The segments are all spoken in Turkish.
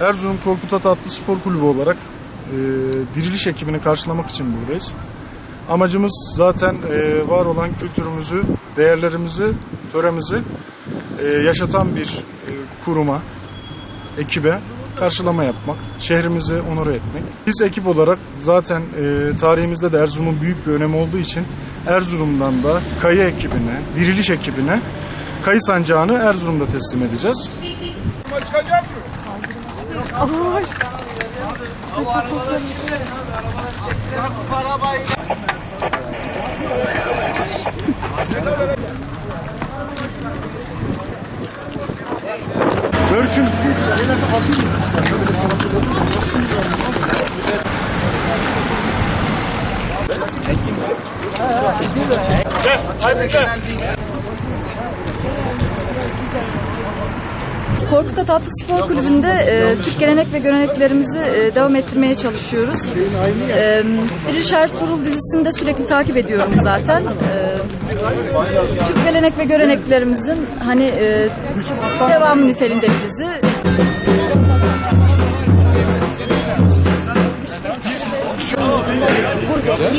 Erzurum Korkut Atatlı Spor Kulübü olarak e, diriliş ekibini karşılamak için buradayız. Amacımız zaten e, var olan kültürümüzü, değerlerimizi, töremizi e, yaşatan bir e, kuruma, ekibe karşılama yapmak, şehrimizi onur etmek. Biz ekip olarak zaten e, tarihimizde de Erzurum'un büyük bir önemi olduğu için Erzurum'dan da kayı ekibine, diriliş ekibine kayı sancağını Erzurum'da teslim edeceğiz. Görüşüm. Korkut Atatlı Spor Kulübü'nde e, Türk gelenek ve göreneklerimizi e, devam ettirmeye çalışıyoruz. E, Diriliş Ertuğrul dizisini de sürekli takip ediyorum zaten. E, Türk gelenek ve göreneklerimizin hani e, devamı niteliğinde bir dizi. Buradan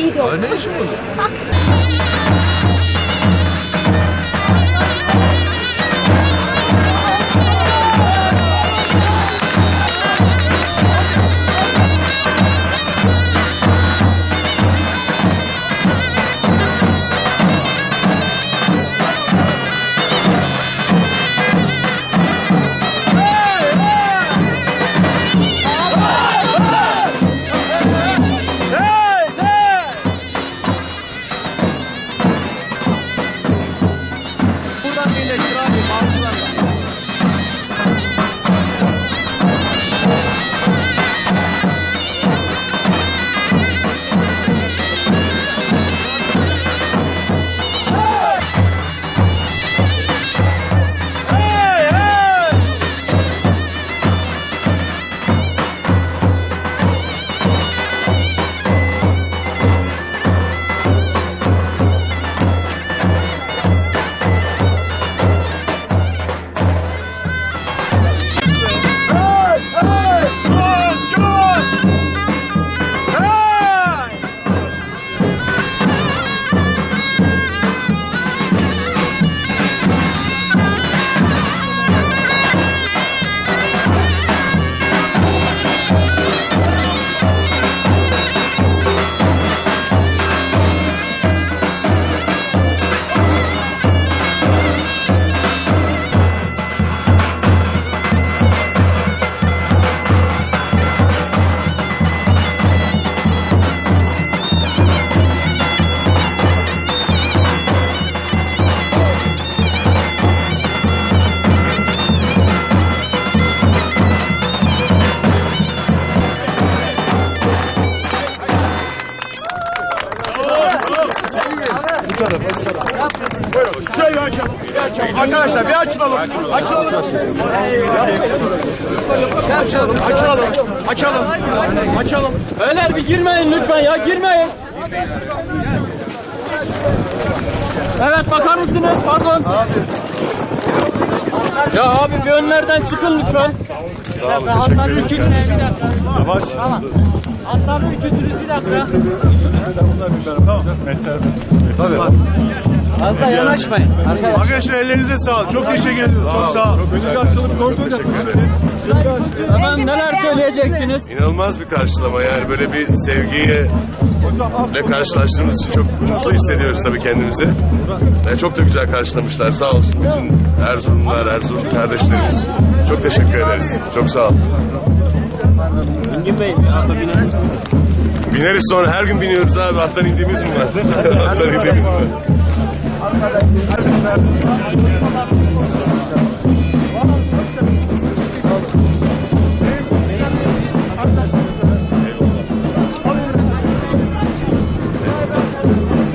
Şöyle açalım. Arkadaşlar bir açılalım. Açalım. Açalım. Açalım. Açalım. Beyler bir girmeyin lütfen ya girmeyin. Evet bakar mısınız? Pardon. Ya abi bir önlerden çıkın lütfen. Sağ olun, Atları ürkütün bir dakika. Yavaş. Tamam. Atları ürkütünüz bir dakika. Az da yanaşmayın. Arkadaşlar. Arkadaşlar ellerinize sağlık. Çok teşekkür ediyoruz. Çok sağ olun. Önce açalım. Kontrol Efendim neler söyleyeceksiniz? İnanılmaz bir karşılama yani böyle bir sevgiye ve karşılaştığımız için çok mutlu hissediyoruz tabii kendimizi. Yani çok da güzel karşılamışlar sağ olsun bütün Erzurumlular, Erzurum kardeşlerimiz. Çok teşekkür ederiz. Çok sağ olun. Girmeyin. Ata biner misiniz? Bineriz sonra her gün biniyoruz abi. Attan indiğimiz mi var? Attan indiğimiz mi var?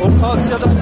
Orta Asya'dan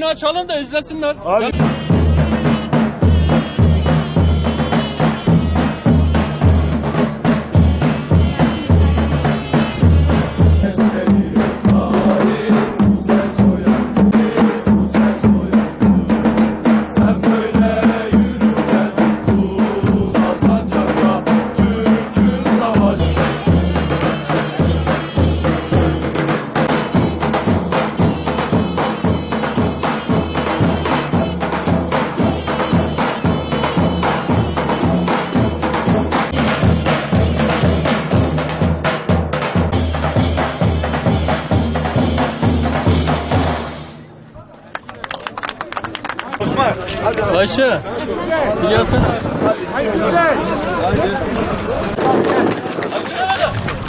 önü açalım da izlesinler. Gel. Ayşe. Biliyorsun. Ya